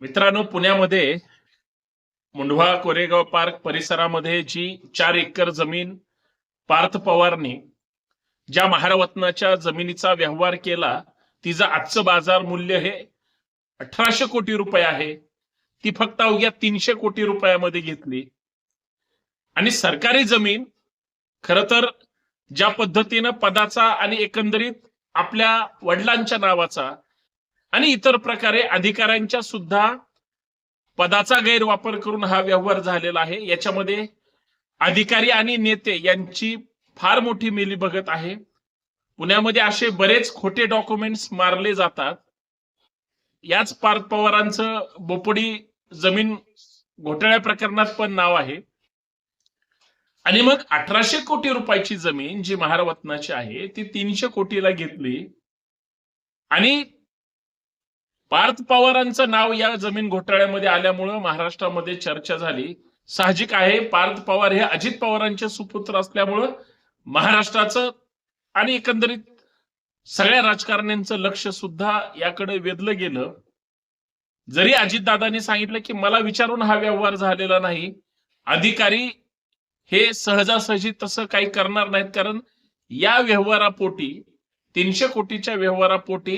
मित्रांनो पुण्यामध्ये मुंढवा कोरेगाव पार्क परिसरामध्ये जी चार एकर जमीन पार्थ पवारने ज्या महारत्नाच्या जमिनीचा व्यवहार केला तिचं आजचं बाजार मूल्य हे अठराशे कोटी रुपये आहे. ती फक्त अवघ्या तीनशे कोटी रुपयामध्ये घेतली. आणि सरकारी जमीन खर तर ज्या पद्धतीनं पदाचा आणि एकंदरीत आपल्या वडिलांच्या नावाचा आणि इतर प्रकारे अधिकाऱ्यांच्या सुद्धा पदाचा गैरवापर करून हा व्यवहार झालेला आहे. याच्यामध्ये अधिकारी आणि नेते यांची फार मोठी मिली बघत आहे. पुण्यामध्ये असे बरेच खोटे डॉक्युमेंट्स मारले जातात. याच पार्थ पवारांचं बोपडी जमीन घोटाळ्या प्रकरणात पण नाव आहे. आणि मग अठराशे कोटी रुपयाची जमीन जी महारत्नाची आहे ती तीनशे कोटीला घेतली. आणि पार्थ पवारांचं नाव या जमीन घोटाळ्यामध्ये आल्यामुळं महाराष्ट्रामध्ये चर्चा झाली. साहजिक आहे पार्थ पवार हे अजित पवारांचे सुपुत्र असल्यामुळं महाराष्ट्राचं आणि एकंदरीत सगळ्या राजकारण्यांचं लक्ष सुद्धा याकडे वेधलं गेलं. जरी अजितदादांनी सांगितलं की मला विचारून हा व्यवहार झालेला नाही अधिकारी हे सहजासहजी तसं काही करणार नाहीत कारण या व्यवहारापोटी तीनशे कोटीच्या व्यवहारापोटी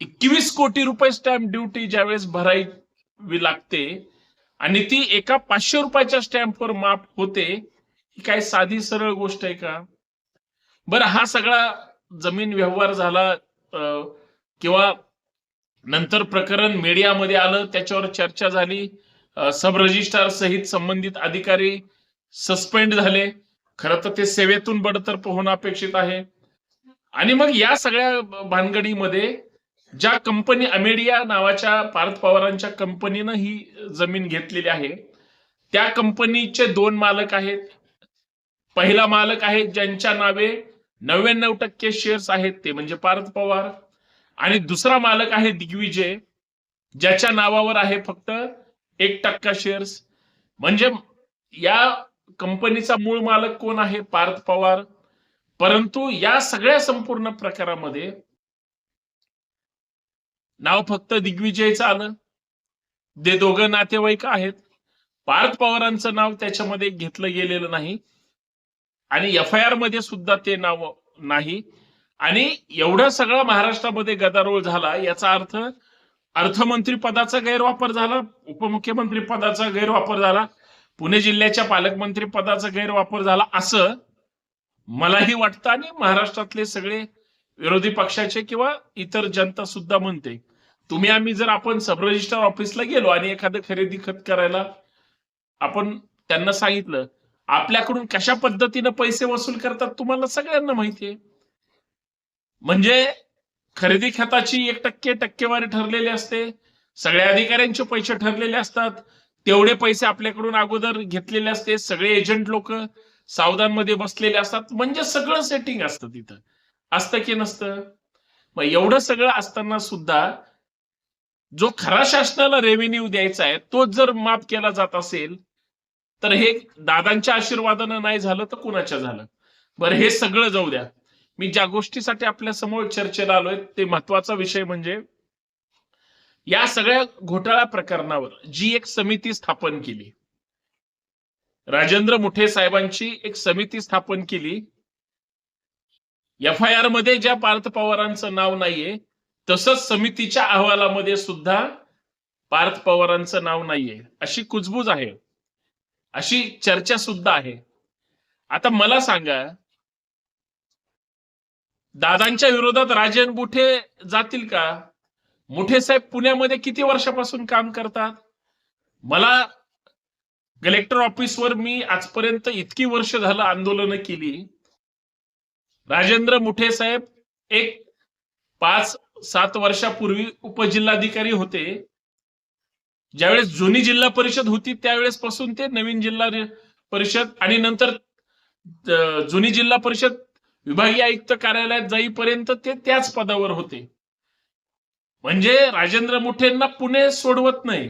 एकवीस कोटी रुपये स्टॅम्प ड्युटी ज्यावेळेस भरावी लागते आणि ती एका पाचशे रुपयाच्या स्टॅम्पवर माफ होते ही काय साधी सरळ गोष्ट आहे का? बरं हा सगळा जमीन व्यवहार झाला किंवा नंतर प्रकरण मीडियामध्ये आलं त्याच्यावर चर्चा झाली सब रजिस्ट्रार सहित संबंधित अधिकारी सस्पेंड झाले. खरं तर ते सेवेतून बडतर्फ होणं अपेक्षित आहे. आणि मग या सगळ्या भानगडीमध्ये ज्या कंपनी अमेडिया नावाच्या पार्थ पवारांच्या कंपनीनं ही जमीन घेतलेली आहे त्या कंपनीचे दोन मालक आहेत. पहिला मालक आहे ज्यांच्या नावे नव्याण्णव टक्के शेअर्स आहेत ते म्हणजे पार्थ पवार. आणि दुसरा मालक आहे दिग्विजय ज्याच्या नावावर आहे फक्त एक टक्का शेअर्स म्हणजे या कंपनीचा मूळ मालक कोण आहे? पार्थ पवार. परंतु या सगळ्या संपूर्ण प्रकारामध्ये नाव फक्त दिग्विजयचं आलं. ते दोघं नातेवाईक आहेत पार्थ पवारांचं नाव त्याच्यामध्ये घेतलं गेलेलं नाही. आणि एफ आय आरमध्ये सुद्धा ते नाव नाही. आणि एवढा सगळा महाराष्ट्रामध्ये गदारोळ झाला याचा अर्थ अर्थमंत्री पदाचा गैरवापर झाला उपमुख्यमंत्री पदाचा गैरवापर झाला पुणे जिल्ह्याच्या पालकमंत्री पदाचा गैरवापर झाला असं मलाही वाटतं. आणि महाराष्ट्रातले सगळे विरोधी पक्षाचे किंवा इतर जनता सुद्धा म्हणते तुम्ही आम्ही जर आपण सब रजिस्टर ऑफिसला गेलो आणि एखादं खरेदी खत करायला आपण त्यांना सांगितलं आपल्याकडून कशा पद्धतीनं पैसे वसूल करतात तुम्हाला सगळ्यांना माहितीये म्हणजे खरेदी खताची एक टक्के टक्केवारी ठरलेली असते सगळ्या अधिकाऱ्यांचे पैसे ठरलेले असतात तेवढे पैसे आपल्याकडून अगोदर घेतलेले असते सगळे एजंट लोक सावधानमध्ये बसलेले असतात म्हणजे सगळं सेटिंग असतं तिथं. असतं की नसतं? मग एवढं सगळं असताना सुद्धा जो खरा शासनाला रेव्हेन्यू द्यायचा आहे तोच जर माफ केला जात असेल तर हे दादांच्या आशीर्वादानं नाही झालं तर कुणाच्या झालं? बरं हे सगळं जाऊ द्या. मी ज्या गोष्टीसाठी आपल्यासमोर चर्चेला आलोय ते महत्त्वाचा विषय म्हणजे या सगळ्या घोटाळा प्रकरणावर जी एक समिती स्थापन केली राजेंद्र मुठे साहेबांची एक समिती स्थापन केली एफ आय आरमध्ये ज्या पार्थ पवारांचं नाव नाहीये तसंच समितीच्या अहवालामध्ये सुद्धा पार्थ पवारांचं नाव नाहीये. अशी कुजबूज आहे. अशी चर्चा सुद्धा आहे. आता मला सांगा दादांच्या विरोधात राजन मुठे जातील का? मुठे साहेब पुण्यामध्ये किती वर्षापासून काम करतात? मला कलेक्टर ऑफिसवर मी आजपर्यंत इतकी वर्ष झालं आंदोलनं केली. राजेंद्र मुठे साहेब एक पाच सात वर्षापूर्वी उपजिल्हाधिकारी होते. ज्यावेळेस जुनी जिल्हा परिषद होती त्यावेळेस पासून ते नवीन जिल्हा परिषद आणि नंतर जुनी जिल्हा परिषद विभागीय आयुक्त कार्यालयात जाईपर्यंत ते त्याच पदावर होते. म्हणजे राजेंद्र मुठेंना पुणे सोडवत नाही.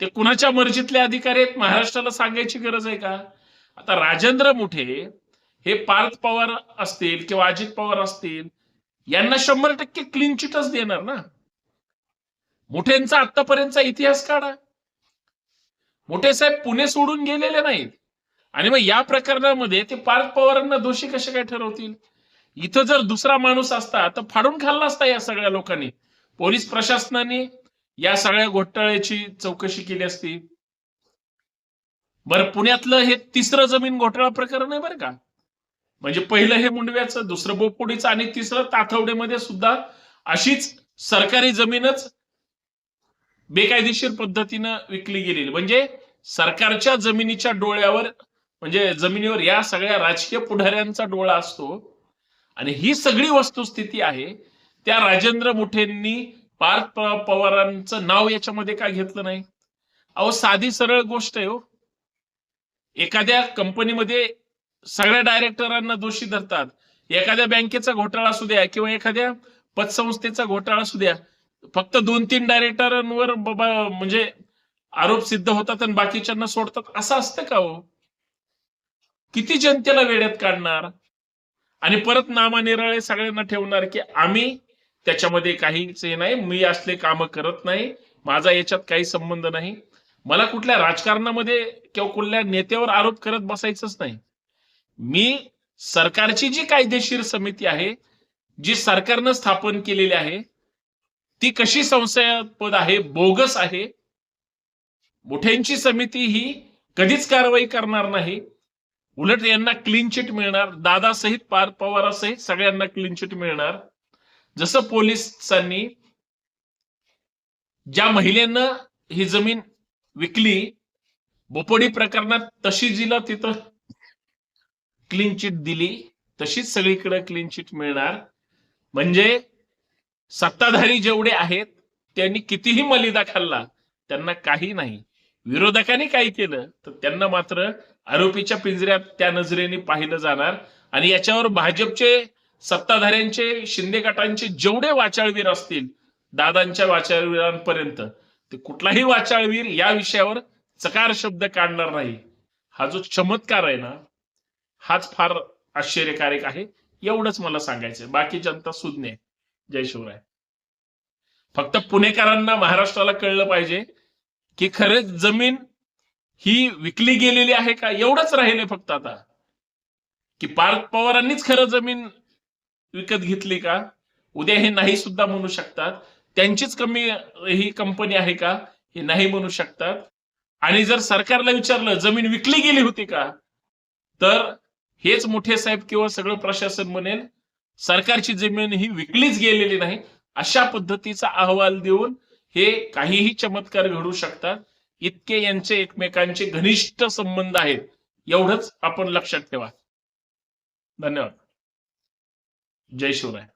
ते कुणाच्या मर्जीतले अधिकारी आहेत महाराष्ट्राला सांगायची गरज आहे का? आता राजेंद्र मुठे हे पार्थ पवार असतील किंवा अजित पवार असतील यांना शंभर टक्के क्लीन चिटच देणार ना. मोठ्यांचा आतापर्यंतचा इतिहास काढा. मोठे साहेब पुणे सोडून गेलेले नाहीत. आणि मग या प्रकरणामध्ये ते पार्थ पवारांना दोषी कसे काय ठरवतील? इथं जर दुसरा माणूस असता तर फाडून खाल्ला असता या सगळ्या लोकांनी. पोलीस प्रशासनाने या सगळ्या घोटाळ्याची चौकशी केली असती. बरं पुण्यातलं हे तिसरं जमीन घोटाळा प्रकरण आहे बरं का? म्हणजे पहिलं हे मुंडव्याचं दुसरं बोपोडीचं आणि तिसरं ताथवडेमध्ये सुद्धा अशीच सरकारी जमीनच बेकायदेशीर पद्धतीनं विकली गेलेली. म्हणजे सरकारच्या जमिनीच्या डोळ्यावर म्हणजे जमिनीवर या सगळ्या राजकीय पुढाऱ्यांचा डोळा असतो आणि ही सगळी वस्तुस्थिती आहे त्या राजेंद्र मुठेंनी पार्थ पवारांचं नाव याच्यामध्ये का घेतलं नाही? अहो साधी सरळ गोष्ट आहे हो. एखाद्या कंपनीमध्ये सगळ्या डायरेक्टरांना दोषी धरतात. एखाद्या बँकेचा घोटाळा असू द्या किंवा एखाद्या पतसंस्थेचा घोटाळा असू द्या फक्त दोन तीन डायरेक्टरांवर म्हणजे आरोप सिद्ध होतात आणि बाकीच्यांना सोडतात. असं असतं का हो? किती जनतेला वेड्यात काढणार? आणि परत नामानिराळे सगळ्यांना ठेवणार की आम्ही त्याच्यामध्ये काहीच हे नाही मी असले काम करत नाही माझा याच्यात काही संबंध नाही. मला कुठल्या राजकारणामध्ये किंवा कुठल्या नेत्यावर आरोप करत बसायचंच नाही. मी सरकारची जी कायदेशीर समिती आहे जी सरकारनं स्थापन केलेली आहे ती कशी संशयास्पद आहे बोगस आहे मोठ्यांची समिती ही कधीच कारवाई करणार नाही. उलट यांना क्लीन चिट मिळणार दादासहित पार पवारासहित सगळ्यांना क्लीन चिट मिळणार. जसं पोलिसांनी ज्या महिलेनं ही जमीन विकली बोपोडी प्रकरणात तशी जिला तिथं क्लीन चिट दिली तशीच सगळीकडे क्लीन चिट मिळणार. म्हणजे सत्ताधारी जेवढे आहेत त्यांनी कितीही मलिदा खाल्ला त्यांना काही नाही. विरोधकांनी काही केलं तर त्यांना मात्र आरोपीच्या पिंजऱ्यात त्या नजरेने पाहिलं जाणार. आणि याच्यावर भाजपचे सत्ताधाऱ्यांचे शिंदे गटांचे जेवढे वाचाळवीर असतील दादांच्या वाचाळवीरांपर्यंत ते कुठलाही वाचाळवीर या विषयावर चकार शब्द काढणार नाही. हा जो चमत्कार आहे ना हाच फार आश्चर्यकारक आहे. एवढंच मला सांगायचं बाकी जनता सुज्ञ आहे. जय शिवराय. फक्त पुणेकरांना महाराष्ट्राला कळलं पाहिजे की खरंच जमीन ही विकली गेलेली आहे का? एवढंच राहिले फक्त आता. की पार्थ पवारांनीच खरं जमीन विकत घेतली का? उद्या हे नाही सुद्धा म्हणू शकतात. त्यांचीच कमी ही कंपनी आहे का? हे नाही म्हणू शकतात. आणि जर सरकारला विचारलं जमीन विकली गेली होती का? तर हेच मोठे साहेब किंवा सगळं प्रशासन म्हणेल सरकारची जमीन ही विकलीच गेलेली नाही. अशा पद्धतीचा अहवाल देऊन हे काहीही चमत्कार घडू शकतात. इतके यांचे एकमेकांचे घनिष्ठ संबंध आहेत एवढंच आपण लक्षात ठेवा. धन्यवाद. जय शिवराय.